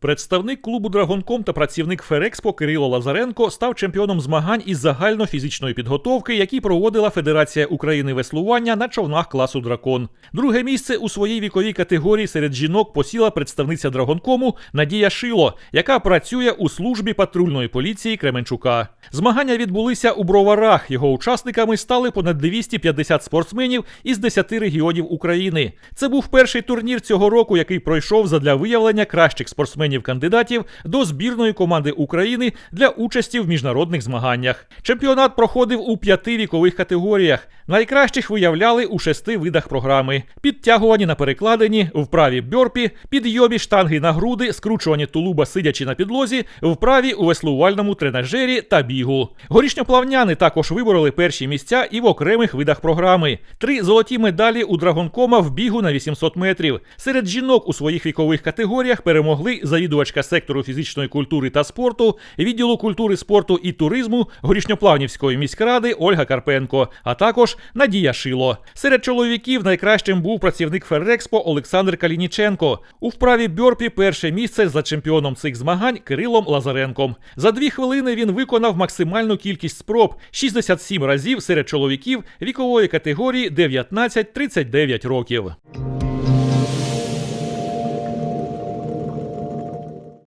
Представник клубу Драгонком та працівник Ферекспо Кирило Лазаренко став чемпіоном змагань із загальнофізичної підготовки, які проводила Федерація України веслування на човнах класу Дракон. Друге місце у своїй віковій категорії серед жінок посіла представниця Драгонкому Надія Шило, яка працює у службі патрульної поліції Кременчука. Змагання відбулися у Броварах. Його учасниками стали понад 250 спортсменів із 10 регіонів України. Це був перший турнір цього року, який пройшов задля виявлення кращих спортсменів-кандидатів до збірної команди України для участі в міжнародних змаганнях. Чемпіонат проходив у п'яти вікових категоріях. Найкращих виявляли у шести видах програми: підтягувані на перекладині, вправі бьорпі, підйомі штанги на груди, скручувані тулуба сидячи на підлозі, вправі у веслувальному тренажері та бігу. Горішньоплавняни також вибороли перші місця і в окремих видах програми. Три золоті медалі у Драгонкома в бігу на 800 метрів. Серед жінок у своїх вікових категоріях перемогли завідувачка сектору фізичної культури та спорту, відділу культури, спорту і туризму Горішньоплавнівської міськради Ольга Карпенко, а також Надія Шило. Серед чоловіків найкращим був працівник Феррекспо Олександр Калініченко. У вправі бьорпі перше місце за чемпіоном цих змагань Кирилом Лазаренком. За дві хвилини він виконав максимальну кількість спроб 67 разів серед чоловіків вікової категорії 19-39 років.